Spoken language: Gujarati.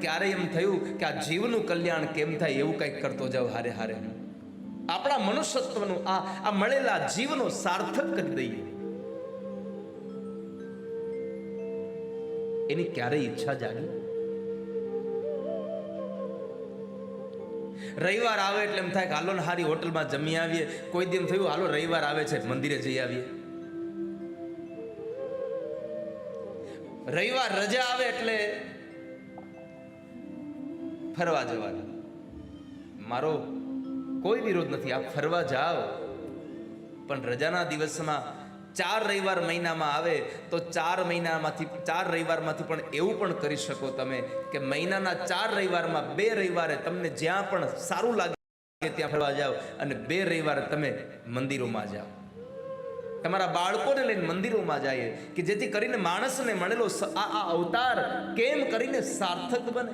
ક્યારે એમ થયું કે આ જીવનું કલ્યાણ કેમ થાય એવું કંઈક કરતો જાવ હારે હારે. આપણા મનુષ્યત્વનું આ આ મળેલા જીવનો સાર્થક કરી દઈએ. એની ક્યારેય ઈચ્છા જાગી. રવિવાર આવે એટલે એમ થાય કે હાલો હારી હોટલમાં જમી આવીએ. કોઈ દિન થયું, હાલો રવિવાર આવે છે, મંદિરે જઈ આવીએ. રવિવાર રજા આવે એટલે ફરવા જવાના. મારો કોઈ વિરોધ નથી, આપ ફરવા જાઓ. પણ રજાના દિવસમાં ચાર રવિવાર મહિનામાં આવે તો ચાર મહિનામાંથી, ચાર રવિવારમાંથી પણ એવું પણ કરી શકો તમે કે મહિનાના ચાર રવિવારમાં બે રવિવારે તમને જ્યાં પણ સારું લાગે ત્યાં ફરવા જાઓ અને બે રવિવારે તમે મંદિરોમાં જાઓ. તમારા બાળકોને લઈને મંદિરોમાં જઈએ કે જેથી કરીને માણસને મળેલો આ આ અવતાર કેમ કરીને સાર્થક બને?